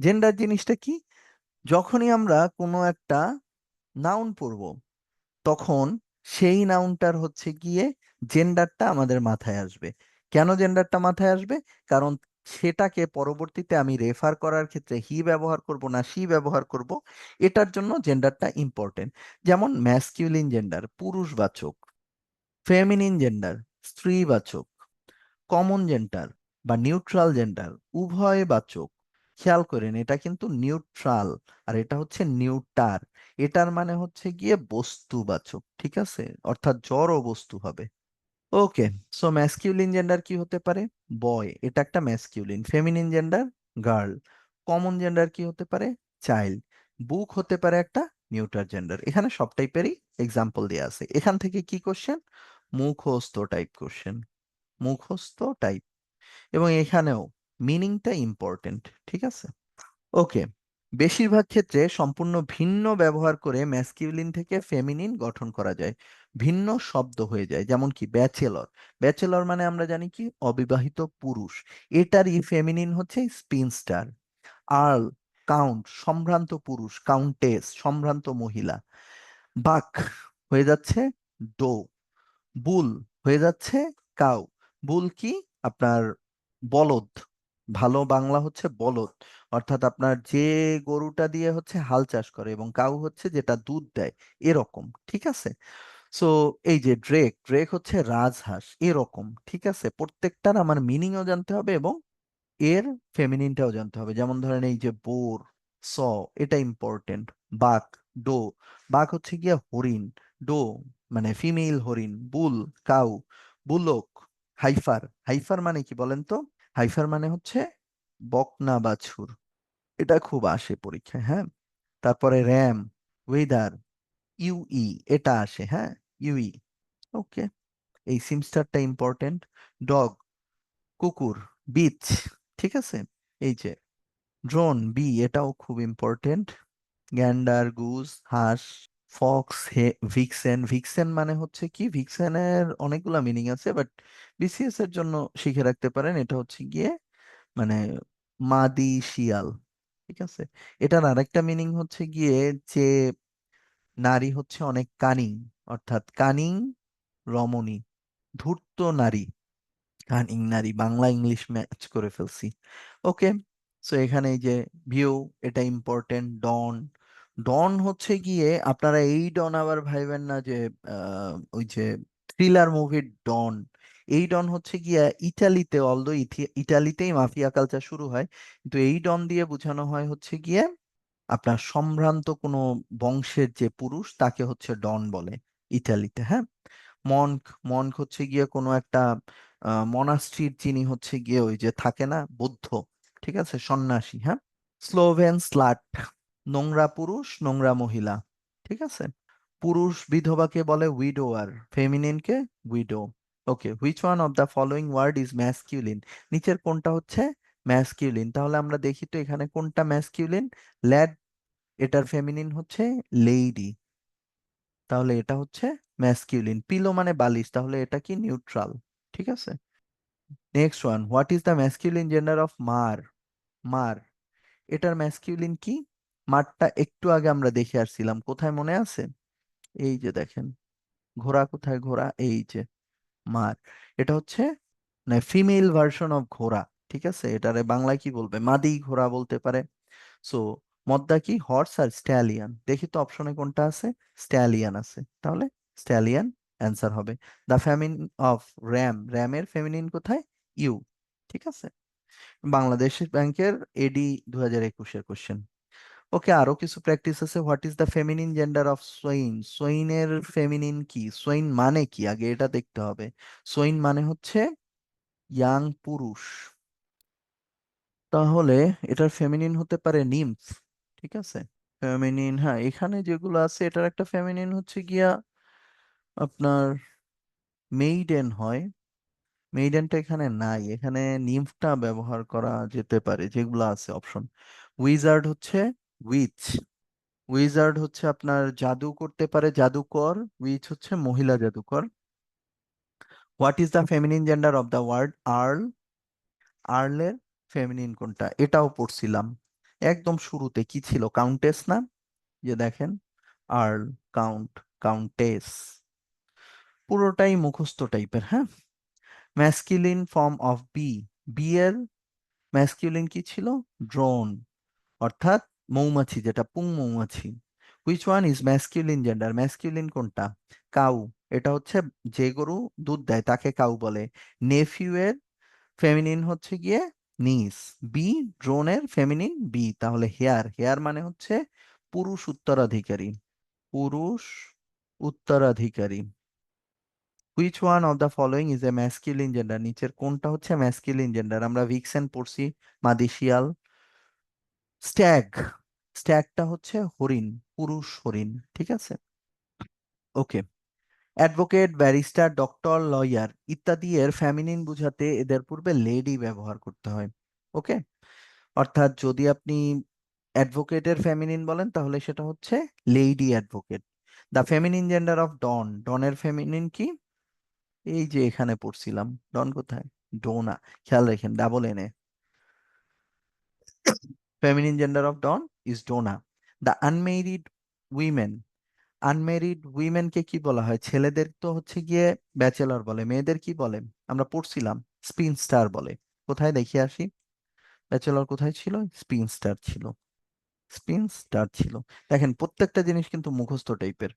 Gender জিনিসটা কি? যখনই আমরা কোনো একটা নাউন পড়ব, তখন সেই নাউনটার হচ্ছে গিয়ে জেন্ডারটা আমাদের মাথায় আসবে। কেন জেন্ডারটা মাথায় আসবে? কারণ সেটাকে পরবর্তীতে আমি রেফার করার ক্ষেত্রে হি ব্যবহার করব না সি ব্যবহার করব, এটার জন্য জেন্ডারটা ইম্পর্টেন্ট যেমন ম্যাসকিউলিন জেন্ডার পুরুষবাচক ফেমিনিন জেন্ডার স্ত্রীবাচক কমন জেন্ডার বা নিউট্রাল জেন্ডার উভয় বাচক খেয়াল করেন এটা কিন্তু নিউট্রাল আর এটা হচ্ছে নিউটার এটার মানে হচ্ছে গিয়ে বস্তুবাচক, ঠিক আছে? অর্থাৎ জড় বস্তু হবে। ওকে সো ম্যাসকিউলিন জেন্ডার কি হতে পারে? বয় এটা একটা masculine feminine gender girl common gender কি হতে পারে? চাইল্ড বুক হতে পারে একটা নিউটার জেন্ডার এখানে সব টাইপেরই এক্সাম্পল দেওয়া আছে। এখান থেকে কি কোশ্চেন মুখস্থ টাইপ কোশ্চেন মুখস্থ টাইপ এবং এখানেও মিনিংটা ইম্পর্টেন্ট ঠিক আছে? ওকে বেশিরভাগ ক্ষেত্রে সম্পূর্ণ ভিন্ন ব্যবহার করে ম্যাসকিউলিন থেকে ফেমিনিন গঠন করা যায়। ভিন্ন শব্দ হয়ে যায়, যেমন কি ব্যাচেলর ব্যাচেলর মানে আমরা জানি কি? অবিবাহিত পুরুষ। এটারই ফেমিনিন হচ্ছে স্পিনস্টার আর্ল কাউন্ট সম্ভ্রান্ত পুরুষ কাউন্টেস সম্ভ্রান্ত মহিলা। বাক হয়ে যাচ্ছে ডো বুল হয়ে যাচ্ছে কাউ। বুল কি? আপনার বলদ। ভালো বাংলা হচ্ছে বলদ। অর্থাৎ আপনার যে গরুটা দিয়ে হচ্ছে হাল চাষ করে এবং কাউ হচ্ছে যেটা দুধ দেয়, এরকম, ঠিক আছে? সো এই যে ড্রেক ড্রেক হচ্ছে রাজহাঁস, এরকম, ঠিক আছে? প্রত্যেকটার আমার মিনিংও জানতে হবে এবং এর ফেমিনিনটাও জানতে হবে। যেমন ধরেন এই যে বোর, স, এটা ইম্পর্টেন্ট বাক ডো, বাঘ হচ্ছে গিয়া হরিণ, ডো মানে ফিমেল হরিণ, বুল, কাউ, বুলক, হাইফার হাইফার মানে কি বলেন তো? হাইফার মানে হচ্ছে বকনা বাছুর এটা খুব আসে পরীক্ষায় হ্যাঁ? তারপরে র্যাম, ওয়েদার ইউই এটা আসে হ্যাঁ? ইউই ওকে। এই সিমস্টারটা ইম্পর্টেন্ট ডগ, কুকুর, বিচ, ঠিক আছে? এই যে, ড্রোন, বি, এটাও খুব ইম্পর্টেন্ট গ্যান্ডার, গুজ, হাঁস ফক্স হে ভিক্সেন ভিক্সেন মানে হচ্ছে কি? ভিক্সেনের অনেকগুলা মিনিং আছে বাট বিসিএস এর জন্য শিখে রাখতে পারেন। এটা হচ্ছে গিয়ে মানে মাদি শিয়াল, ঠিক আছে? এটার আরেকটা মিনিং হচ্ছে গিয়ে যে নারী হচ্ছে অনেক কানিং অর্থাৎ কানিং রমণী, ধূর্ত নারী কানিং নারী। বাংলা ইংলিশ ম্যাচ করে ফেলছি। ওকে সো এখানে এই যে ভিউ এটা ইম্পর্টেন্ট ডন ডন হচ্ছে গিয়ে আপনারা এই ডন আবার ভাইবেন না যে ওই যে থ্রিলার মুভির ডন এই ডন হচ্ছে গিয়া ইটালিতে অলদো ইটালিতেই মাফিয়া কালচার শুরু হয়, কিন্তু এই ডন দিয়ে বোঝানো হয় হচ্ছে গিয়ে আপনার সম্ভ্রান্ত কোনো বংশের যে পুরুষ, তাকে হচ্ছে ডন বলে ইটালিতে হ্যাঁ? মনক মনক হচ্ছে গিয়ে কোনো একটা মনাস্ট্রির যিনি হচ্ছে গিয়ে ওই যে থাকে না, বৌদ্ধ, ঠিক আছে? সন্ন্যাসী হ্যাঁ? স্লোভেন স্লাট নোংরা পুরুষ, নোংরা মহিলা। ঠিক আছে? পুরুষ বিধবাকে বলে widow widower ফেমিনিনকে widow okay which one of the following word is masculine নিচের কোনটা হচ্ছে ম্যাসকিউলিন তাহলে আমরা দেখি তো এখানে কোনটা ম্যাসকিউলিন ল্যাড এটার ফেমিনিন হচ্ছে লেডি তাহলে এটা হচ্ছে ম্যাসকিউলিন পিলো মানে বালিশ, তাহলে এটা কি? নিউট্রাল ঠিক আছে? Next one what is the masculine gender of mare mare এটার ম্যাসকিউলিন কি? মারটা একটু আগে আমরা দেখে আসছিলাম। কোথায় মনে আছে? এই যে দেখেন, ঘোড়া কোথায়? ঘোড়া এই যে মার এটা হচ্ছে মানে ফিমেল ভার্সন অফ ঘোড়া, ঠিক আছে? এটারে বাংলায় কি বলবে? মাদি ঘোড়া বলতে পারে। সো মদ্দা কি? হর্স আর স্ট্যালিয়ান দেখি তো অপশনে কোনটা আছে? স্ট্যালিয়ান আছে। তাহলে স্ট্যালিয়ান অ্যান্সার হবে। দ্য ফেমিন অফ র্যাম র্যামের ফেমিনিন কোথায়? ইউ ঠিক আছে? বাংলাদেশ ব্যাংকের এডি দু হাজার একুশের কোশ্চেন ওকে আরও কিছু প্র্যাকটিস আছে? What is the feminine gender of swine সোইনের feminine কি? সোইন মানে কি? আগে এটা দেখতে হবে। সোইন মানে হচ্ছে ইয়াং পুরুষ। তাহলে এটার ফেমিনিন হতে পারে নিমফ ঠিক আছে? ফেমিনিন হ্যাঁ এখানে যেগুলো আছে, এটার একটা ফেমিনিন হচ্ছে গিয়া আপনার মেইডেন হয়। মেইডেনটা এখানে নাই। এখানে নিমফটা ব্যবহার করা যেতে পারে, যেগুলো আছে অপশন উইজার্ড হচ্ছে উইচ উইজার্ড হচ্ছে আপনার জাদু করতে পারে জাদুকর উইচ হচ্ছে মহিলা জাদুকর। What is the feminine gender of the word earl. আর্লের feminine কোনটা? এটাও পড়ছিলাম। একদম শুরুতে কি ছিল? কাউন্টেস না? যে দেখেন, আর্ল, কাউন্ট, কাউন্টেস। পুরোটাই মুখস্থ টাইপের হ্যাঁ? Masculine form of bee. Bee এর ম্যাসকিউলিন কি ছিল? ড্রোন। অর্থাৎ মৌমাছি যেটা, পুং মৌমাছি। Which one is masculine gender masculine কোনটা? কাউ। এটা হচ্ছে যে গরু দুধ দেয়, তাকে কাউ বলে। নেফিউ এর ফেমিনিন হচ্ছে গিয়ে নিস বি ড্রোনের ফেমিনিন বি তাহলে হেয়ার হেয়ার মানে হচ্ছে পুরুষ উত্তরাধিকারী। পুরুষ উত্তরাধিকারী। Which one of the following is a masculine gender নিচের কোনটা হচ্ছে ম্যাসকিউলিন জেন্ডার আমরা ভিক্সেন পড়ছি মাদি শিয়াল স্ট্যাগ স্ট্যাগটা হচ্ছে হরিণ, পুরুষ হরিণ, ঠিক আছে? Okay advocate barrister doctor lawyer ইত্যাদি এর ফ্যামিনিন বুঝাতে এদের পূর্বে লেডি ব্যবহার করতে হয়। ওকে অর্থাৎ যদি আপনি অ্যাডভোকেটের ফেমিনিন বলেন, তাহলে সেটা হচ্ছে lady advocate the feminine gender of don ডনের feminine কি? এই যে এখানে পড়ছিলাম। ডন কোথায়? ডোনা খেয়াল রাখেন ডাবল এনে feminine gender of don is donna the unmarried women unmarried উইমেনকে কি বলা হয়? ছেলেদের তো হচ্ছে গিয়ে ব্যাচেলর বলে, মেয়েদের কি বলে? আমরা পড়ছিলাম স্পিন স্টার বলে। কোথায় দেখি আসি? ব্যাচেলর কোথায় ছিল? স্পিন স্টার ছিল। স্পিন স্টার ছিল। দেখেন, প্রত্যেকটা জিনিস কিন্তু মুখস্থ টাইপের